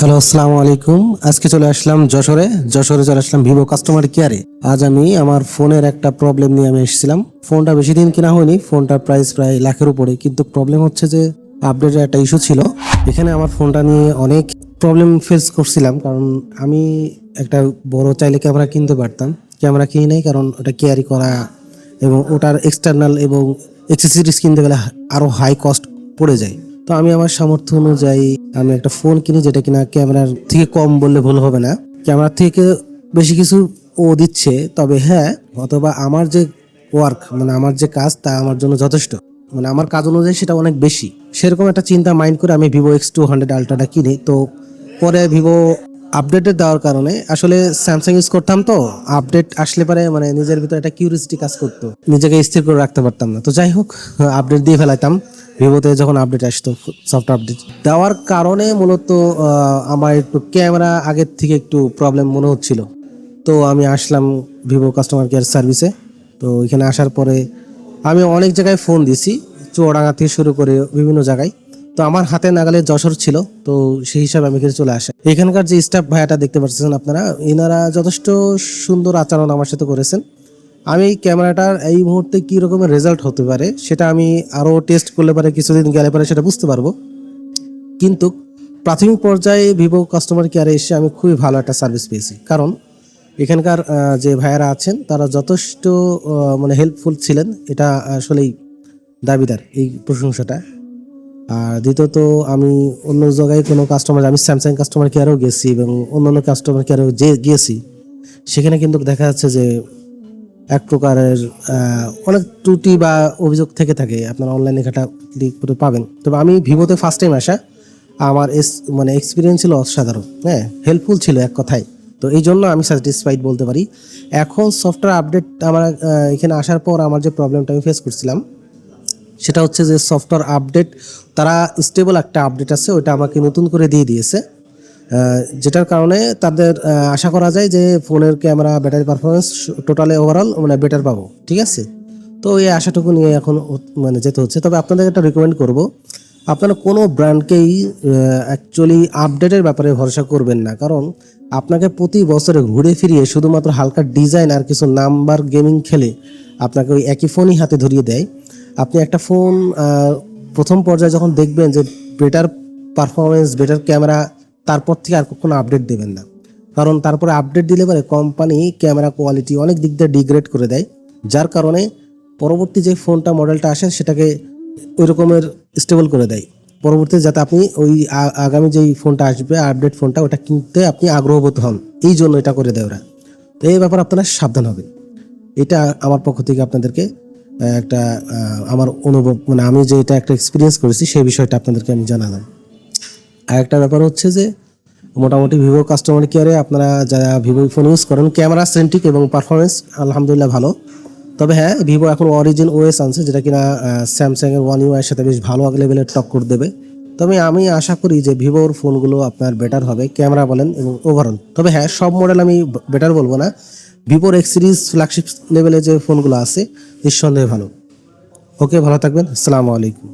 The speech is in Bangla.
হ্যালো, আসসালামু আলাইকুম। আজকে চলে আসলাম যশোরে। যশোরে চলে আসলাম ভিভো কাস্টমার কেয়ারে। আজ আমি আমার ফোনের একটা প্রবলেম নিয়ে আমি এসেছিলাম। ফোনটা বেশি দিন কেনা হয়নি, ফোনটার প্রাইস প্রায় লাখের উপরে। কিন্তু প্রবলেম হচ্ছে যে আপডেটের একটা ইস্যু ছিল। এখানে আমার ফোনটা নিয়ে অনেক প্রবলেম ফেস করছিলাম। কারণ আমি একটা বড় চাইলে ক্যামেরা কিনতে পারতাম। ক্যামেরা কিনি নাই কারণ ওটা ক্যারি করা এবং ওটার এক্সটার্নাল এবং এক্সেসরিজ কিনতে গেলে আরও হাই কস্ট পড়ে যায়। তো আমি আমার সামর্থ্য অনুযায়ী আমি একটা ফোন কিনি যেটা কিনা ক্যামেরার থেকে কম বললে ভুল হবে না। ক্যামেরার থেকে বেশি কিছু ও দিচ্ছে, তবে হ্যাঁ অথবা আমার যে ওয়ার্ক মানে আমার যে কাজ, তা আমার জন্য যথেষ্ট। মানে আমার কাজ অনুযায়ী সেটা অনেক বেশি। সেরকম একটা চিন্তা মাইন্ড করে আমি ভিভো এক্স টু হান্ড্রেড আলট্রাটা কিনি। তো পরে ভিভো আপডেটেড দেওয়ার কারণে, আসলে স্যামসাং ইউজ করতাম তো আপডেট আসলে পরে মানে নিজের ভিতরে একটা কিউরিয়াসিটি কাজ করতো। নিজেকে স্থির করে রাখতে পারতাম না। তো যাই হোক আপডেট দিয়ে ফেলাইতাম। ভিভোতে যখন আপডেট আসতো সফট আপডেট দেওয়ার কারণে মূলত আমার একটু ক্যামেরা আগের থেকে একটু প্রবলেম মনে হচ্ছিল। তো আমি আসলাম ভিভো কাস্টমার কেয়ার সার্ভিসে তো এখানে আসার পরে আমি অনেক জায়গায় ফোন দিছি চুয়াডাঙ্গা থেকে শুরু করে বিভিন্ন জায়গায়। তো আমার হাতে নাগালে যশোর ছিল, তো সেই হিসাবে আমি এখানে চলে আসি। এখানকার যে স্টাফ ভাইয়াটা দেখতে পাচ্ছেন আপনারা, এনারা যথেষ্ট সুন্দর আচরণ আমার সাথে করেছেন। আমি ক্যামেরাটার এই মুহূর্তে কি রকমের রেজাল্ট হতে পারে, সেটা আমি আরও টেস্ট করলে পারে কিছুদিন গেলে পারে সেটা বুঝতে পারব। কিন্তু প্রাথমিক পর্যায়ে ভিভো কাস্টমার কেয়ারে এসে আমি খুবই ভালো একটা সার্ভিস পেয়েছি। কারণ এখানকার যে ভাইয়ারা আছেন, তারা যথেষ্ট মানে হেল্পফুল ছিলেন। এটা আসলেই দাবিদার এই প্রশংসাটা। আর দ্বিতীয়ত, আমি অন্য জায়গায় কোনো কাস্টমার আমি স্যামসাং কাস্টমার কেয়ারেও গেছি এবং অন্য অন্য কাস্টমার কেয়ারেও যে গিয়েছি, সেখানে কিন্তু দেখা যাচ্ছে যে এক প্রকারের অনেক ত্রুটি বা অভিযোগ থেকে থাকে। আপনারা অনলাইনে ঘাটা ক্লিক করে পাবেন। তবে আমি ভিভোতে ফার্স্ট টাইম আসা। আমার এস মানে এক্সপিরিয়েন্স ছিল অসাধারণ। হ্যাঁ হেল্পফুল ছিল এক কথায়। তো এই জন্য আমি স্যাটিসফাইড বলতে পারি। এখন সফটওয়্যার আপডেট আমার এখানে আসার পর আমার যে প্রবলেমটা আমি ফেস করছিলাম, সেটা হচ্ছে যে সফটওয়্যার আপডেট তারা স্টেবল একটা আপডেট আছে ওটা আমাকে নতুন করে দিয়ে দিয়েছে। যেটার কারণে তাদের আশা করা যায় যে ফোনের camera, battery performance totally overall মানে বেটার পাবো, ঠিক আছে? তো এই আশাটুকু নিয়ে এখন মানে যেতে হচ্ছে। তবে আপনাদের একটা রিকমেন্ড করব, আপনারা কোনো ব্র্যান্ডকেই অ্যাকচুয়ালি আপডেটের ব্যাপারে ভরসা করবেন না। কারণ আপনাকে প্রতি বছরে ঘুরে ফিরিয়ে শুধুমাত্র হালকা ডিজাইন আর কিছু নাম্বার গেমিং খেলে আপনাকে ওই একই ফোনই হাতে ধরিয়ে দেয়। আপনি একটা ফোন প্রথম পর্যায়ে যখন দেখবেন যে বেটার পারফরমেন্স বেটার ক্যামেরা তারপর থেকে আর কখনো আপডেট দেবেন না। কারণ তারপরে আপডেট দিলে পরে কোম্পানি ক্যামেরা কোয়ালিটি অনেক দিক দিয়ে ডিগ্রেড করে দেয়। যার কারণে পরবর্তী যে ফোনটা মডেলটা আসে, সেটাকে ওই রকমের স্টেবল করে দেয়। পরবর্তীতে যাতে আপনি ওই আগামী যেই ফোনটা আসবে আপডেট ফোনটা ওটা কিনতে আপনি আগ্রহবোধ হন। এই জন্য এটা করে দেয় ওরা। তো এই ব্যাপারে আপনারা সাবধান হবেন। এটা আমার পক্ষ থেকে আপনাদেরকে একটা আমার অনুভব মানে আমি যে এটা একটা এক্সপিরিয়েন্স করেছি, সেই বিষয়টা আপনাদেরকে আমি জানালাম। আর একটা ব্যাপার হচ্ছে যে, মোটামুটি ভিভো কাস্টমার কেয়ারে আপনারা যারা ভিভো ফোন ইউজ করেন ক্যামেরা সেন্ট্রিক এবং পারফরমেন্স আলহামদুলিল্লাহ ভালো। তবে হ্যাঁ ভিভো এখন অরিজিন ওএস আনছে, যেটা কিনা স্যামসাং এর ওয়ান ইউ এর সাথে বেশ ভালো লেভেলের টক্কর দেবে। তবে আমি আশা করি যে ভিভোর ফোনগুলো আপনার বেটার হবে ক্যামেরা বলেন এবং ওভারঅল তবে হ্যাঁ সব মডেল আমি বেটার বলব না। ভিভোর এক্স সিরিজ ফ্ল্যাগশিপ লেভেলে যে ফোনগুলো আছে, নিঃসন্দেহে ভালো। ওকে ভালো থাকবেন। আসসালামু আলাইকুম।